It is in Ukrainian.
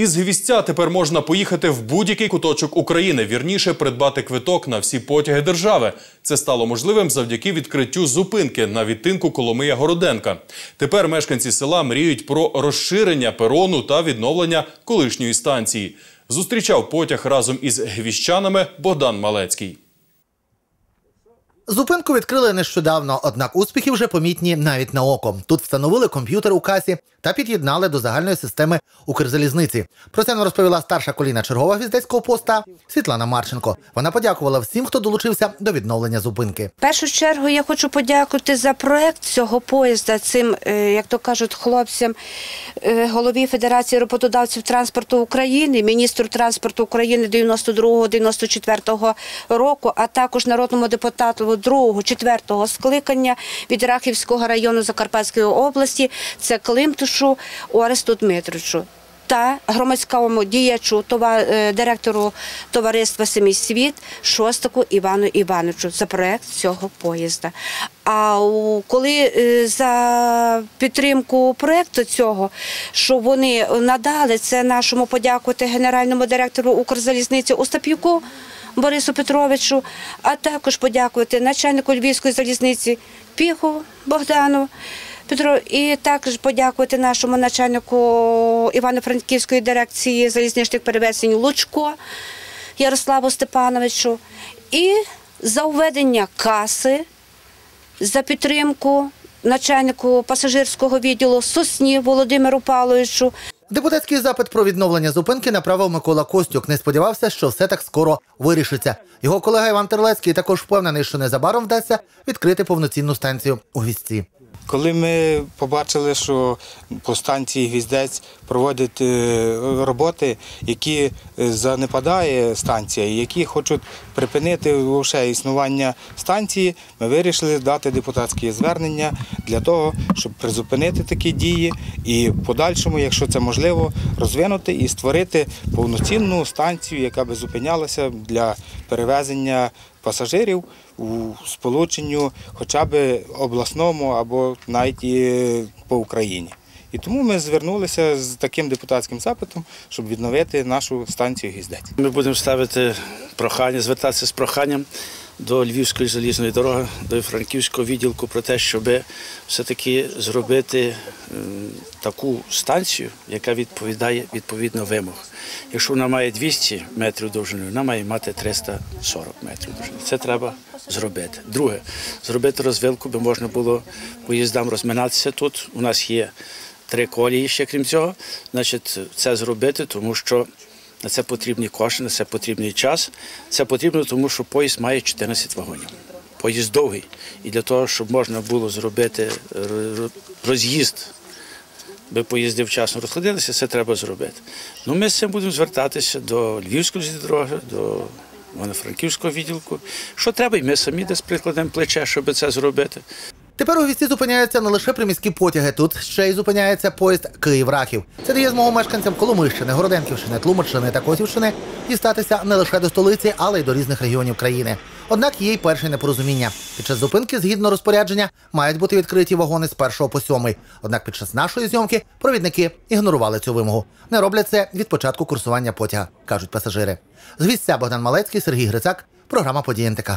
Із гвістя тепер можна поїхати в будь-який куточок України, вірніше придбати квиток на всі потяги держави. Це стало можливим завдяки відкриттю зупинки на відтинку Коломия Городенка. Тепер мешканці села мріють про розширення перону та відновлення колишньої станції. Зустрічав потяг разом із гвіщанами Богдан Малецький. Зупинку відкрили нещодавно, однак успіхи вже помітні навіть на око. Тут встановили комп'ютер у касі та під'єднали до загальної системи Укрзалізниці. Про це нам розповіла старша коліна чергова гвіздецького поста Світлана Марченко. Вона подякувала всім, хто долучився до відновлення зупинки. В першу чергу я хочу подякувати за проект цього поїзда цим, е, як то кажуть, хлопцям, е, голові Федерації роботодавців транспорту України, міністру транспорту України 92-94 року, а також народному депутату 2-4 скликання від Рахівського району Закарпатської області. Це Климтушу Оресту Дмитровичу та громадському діячу, това- е, директору товариства Семій світ Шостаку Івану Івановичу за проект цього поїзда. А коли е, за підтримку проекту цього, що вони надали, це нашому подякувати генеральному директору Укрзалізниці Остап'юку. Борису Петровичу, а також подякувати начальнику Львівської залізниці Піху Богдану Петро, і також подякувати нашому начальнику Івано-Франківської дирекції залізничних перевезень Лучко Ярославу Степановичу і за введення каси, за підтримку начальнику пасажирського відділу Сосні Володимиру Павловичу. Депутатський запит про відновлення зупинки направив Микола Костюк. Не сподівався, що все так скоро вирішиться. Його колега Іван Терлецький також впевнений, що незабаром вдасться відкрити повноцінну станцію у гвіздці. Коли ми побачили, що по станції Гвіздець проводять е, роботи, які е, занепадає станція, які хочуть припинити існування станції, ми вирішили дати депутатське звернення для того, щоб призупинити такі дії і в подальшому, якщо це можливо, розвинути і створити повноцінну станцію, яка би зупинялася для перевезення пасажирів у сполученню хоча б обласному або навіть і по Україні. І тому ми звернулися з таким депутатським запитом, щоб відновити нашу станцію Гіздець. Ми будемо ставити прохання, звертатися з проханням до Львівської залізної дороги, до Франківського відділку про те, щоб все-таки зробити ем, таку станцію, яка відповідає відповідно вимог. Якщо вона має 200 метрів довжини, вона має мати 340 метрів довжини. Це треба зробити. Друге, зробити розвилку, би можна було поїздам розминатися тут. У нас є три колії ще крім цього. Значить, це зробити, тому що на це потрібні кошти, на це потрібний час. Це потрібно, тому що поїзд має 14 вагонів. Поїзд довгий. І для того, щоб можна було зробити роз'їзд, би поїзди вчасно розходилися, це треба зробити. Ну, ми з цим будемо звертатися до Львівської дороги, до Івано-Франківського відділку. Що треба, і ми самі десь прикладемо плече, щоб це зробити. Тепер у гвіздці зупиняються не лише приміські потяги. Тут ще й зупиняється поїзд Київ-Рахів. Це дає змогу мешканцям Коломийщини, Городенківщини, Тлумаччини та Косівщини дістатися не лише до столиці, але й до різних регіонів країни. Однак є й перше непорозуміння. Під час зупинки, згідно розпорядження, мають бути відкриті вагони з першого по сьомий. Однак під час нашої зйомки провідники ігнорували цю вимогу. Не роблять це від початку курсування потяга, кажуть пасажири. З гвіздця Богдан Малецький, Сергій Грицак, програма «Події НТК».